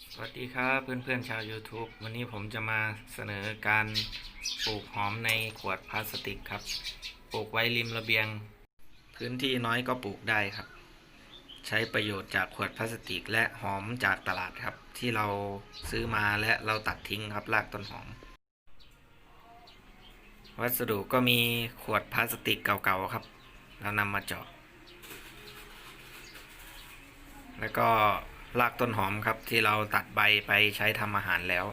สวัสดีครับเพื่อนๆชาว YouTube วันนี้ผมจะมาเสนอการปลูกหอมในขวดพลาสติกครับ ปลูกไว้ริมระเบียง พื้นที่น้อยก็ปลูกได้ครับ ใช้ประโยชน์จากขวดพลาสติก และหอมจากตลาดครับ ที่เราซื้อมาและเราตัดทิ้งครับรากต้นหอม วัสดุก็มีขวดพลาสติกเก่าๆครับเรานำมาเจาะแล้วก็ รากต้นหอมครับที่เราตัดใบไปใช้ทำอาหารแล้ว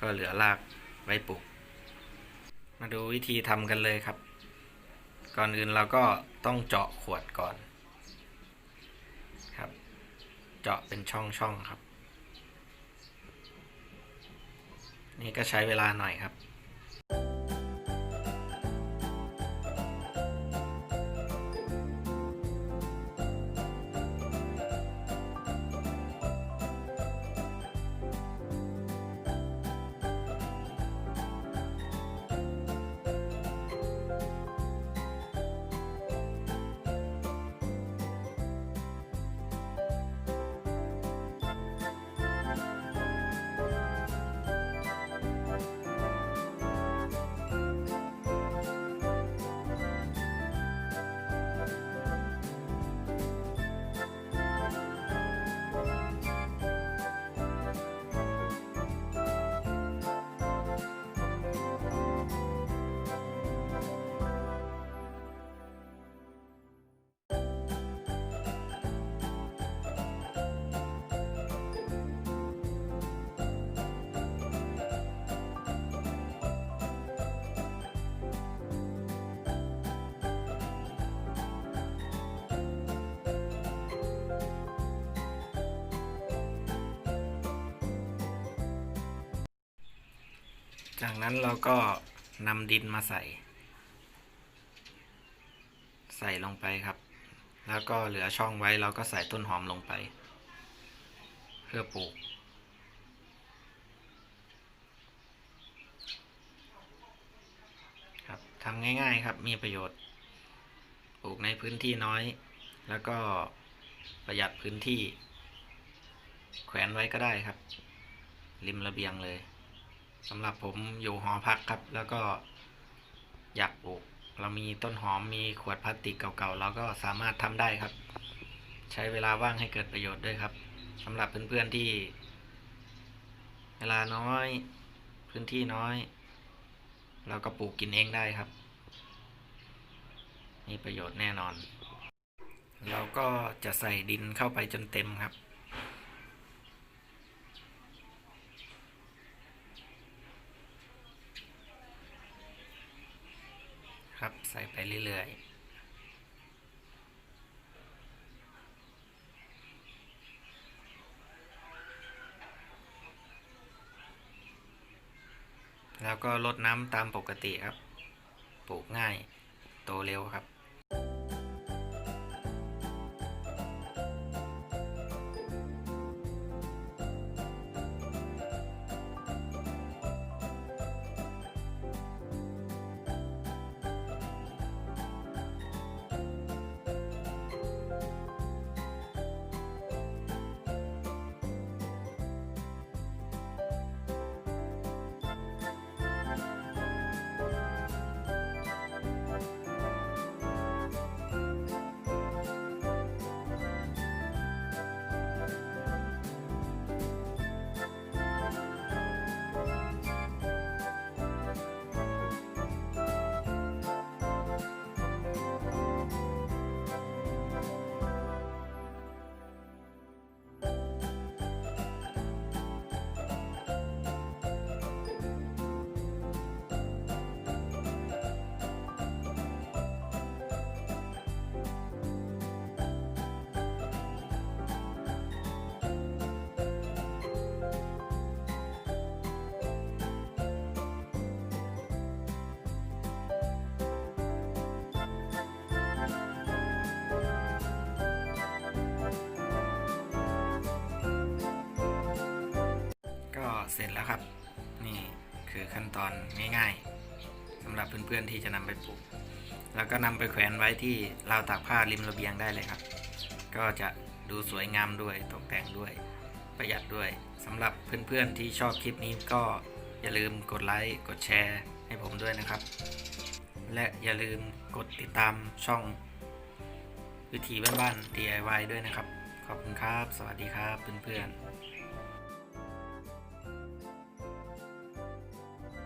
ก็เหลือรากไว้ปลูก มาดูวิธีทำกันเลยครับ ก่อนอื่นเราก็ต้องเจาะขวดก่อนครับ เจาะเป็นช่องๆครับ นี่ก็ใช้เวลาหน่อยครับ จากนั้นเราก็นำดินมาใส่ ใส่ลงไปครับ แล้วก็เหลือช่องไว้เราก็ใส่ต้นหอมลงไป เพื่อปลูกครับทำง่ายๆครับมีประโยชน์ ปลูกในพื้นที่น้อย แล้วก็ประหยัดพื้นที่ แขวนไว้ก็ได้ครับ ริมระเบียงเลย สำหรับผมอยู่หอพักครับ แล้วก็อยากปลูก เรามีต้นหอมมีขวดพลาสติกเก่าๆ เราก็สามารถทำได้ครับ ใช้เวลาว่างให้เกิดประโยชน์ด้วยครับสำหรับเพื่อนๆที่ เวลาน้อย พื้นที่น้อย เราก็ปลูกกินเองได้ครับ มีประโยชน์แน่นอน เราก็จะใส่ดินเข้าไปจนเต็มครับ ครับ ใส่ไปเรื่อยๆแล้วก็ลดน้ำตามปกติครับ ปลูกง่าย โตเร็วครับ เสร็จแล้วครับ นี่คือขั้นตอนง่ายๆสำหรับเพื่อนๆที่จะนำไปปลูก แล้วก็นำไปแขวนไว้ที่ราวตากผ้าริมระเบียงได้เลยครับ ก็จะดูสวยงามด้วยตกแต่งด้วยปประหยัดด้วยสำหรับเพื่อนๆที่ชอบคลิปนี้ก็อย่าลืมกดไลค์กดแชร์ให้ผมด้วยนะครับ และอย่าลืมกดติดตามช่อง วิธีบ้านๆ DIY ด้วยนะครับ ขอบคุณครับ สวัสดีครับเพื่อนๆ